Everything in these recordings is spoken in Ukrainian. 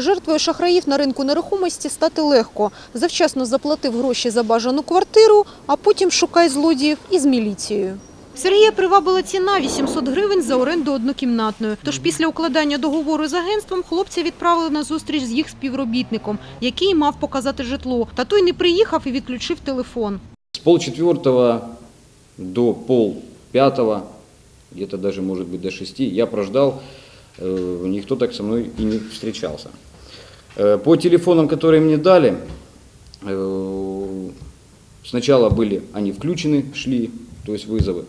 Жертвою шахраїв на ринку нерухомості стати легко. Завчасно заплатив гроші за бажану квартиру, а потім шукай злодіїв із міліцією. Сергія привабила ціна 800 гривень за оренду однокімнатної. Тож після укладання договору з агентством хлопця відправили на зустріч з їх співробітником, який мав показати житло. Та той не приїхав і відключив телефон. С полчетвертого до пол пятого, где-то даже, может быть, до шести, я прождал, э, никто так со мной и не встречался. Э, По телефонам, которые мне дали, э, сначала были они включены, шли, то есть вызовы,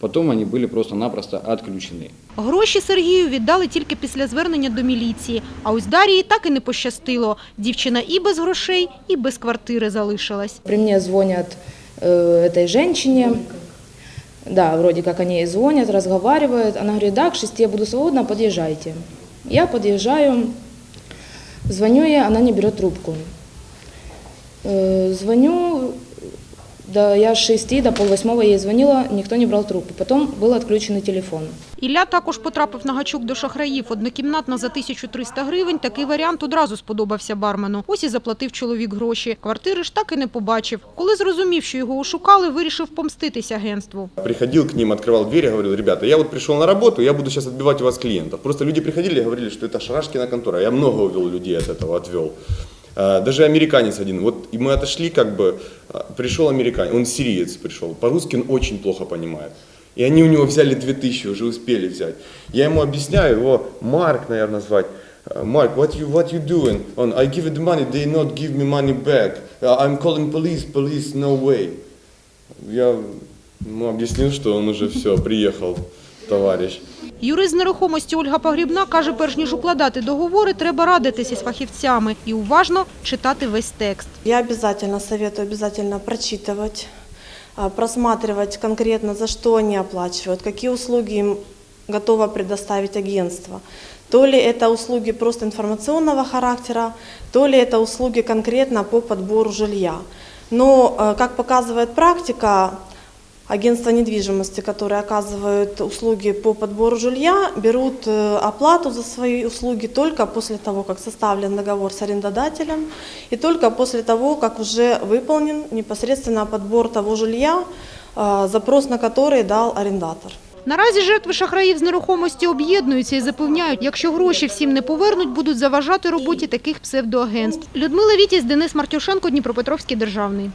потом они были просто-напросто отключены. Гроші Сергію віддали тільки після звернення до міліції. А ось Дарії так і не пощастило. Дівчина і без грошей, і без квартири залишилась. При мне звонят э, этой женщине. Да, вроде как они ей звонят, разговаривают. Она говорит, да, к шести я буду свободна, подъезжайте. Я подъезжаю, звоню ей, она не берет трубку. Э, Звоню, да, я с шести до полвосьмого ей звонила, никто не брал трубку. Потом был отключенный телефон. Ілля також потрапив на гачок до шахраїв. Однокімнатна за 1300 гривень. Такий варіант одразу сподобався бармену. Ось і заплатив чоловік гроші. Квартири ж так і не побачив. Коли зрозумів, що його ошукали, вирішив помститися агентству. Приходил к ним, открывал дверь и говорил, ребята, я вот пришел на работу, я буду сейчас отбивать у вас клиентов. Просто люди приходили и говорили, что это Шарашкина контора. Я много увел людей от этого, отвел. А, Даже американец один. Вот и мы отошли, как бы, а, пришел американец, он сириец пришел. По-русски он очень плохо понимает. И они у него взяли 2000, уже успели взять. Я ему объясняю, его Марк, наверное, звать. «А, Марк, what you, what you doing? Он, I give the money, they not give me money back. I'm calling police, police, no way. Я ему объяснил, что он уже все, приехал, товарищ. Юрист з нерухомості Ольга Погрібна каже, перш ніж укладати договори, треба радитися з фахівцями і уважно читати весь текст. Я обязательно советую обязательно прочитывать, а, просматривать конкретно, за что они оплачивают, какие услуги им готово предоставить агентство. То ли это услуги просто информационного характера, то ли это услуги конкретно по подбору жилья. Но, э, как показывает практика, агентства недвижимости, которые оказывают услуги по подбору жилья, берут э, оплату за свои услуги только после того, как составлен договор с арендодателем, и только после того, как уже выполнен непосредственно подбор того жилья, э, запрос на который дал арендатор. Наразі жертви шахраїв з нерухомості об'єднуються і запевняють, якщо гроші всім не повернуть, будуть заважати роботі таких псевдоагентств. Людмила Вітіс, Денис Мартюшенко, Дніпропетровський державний.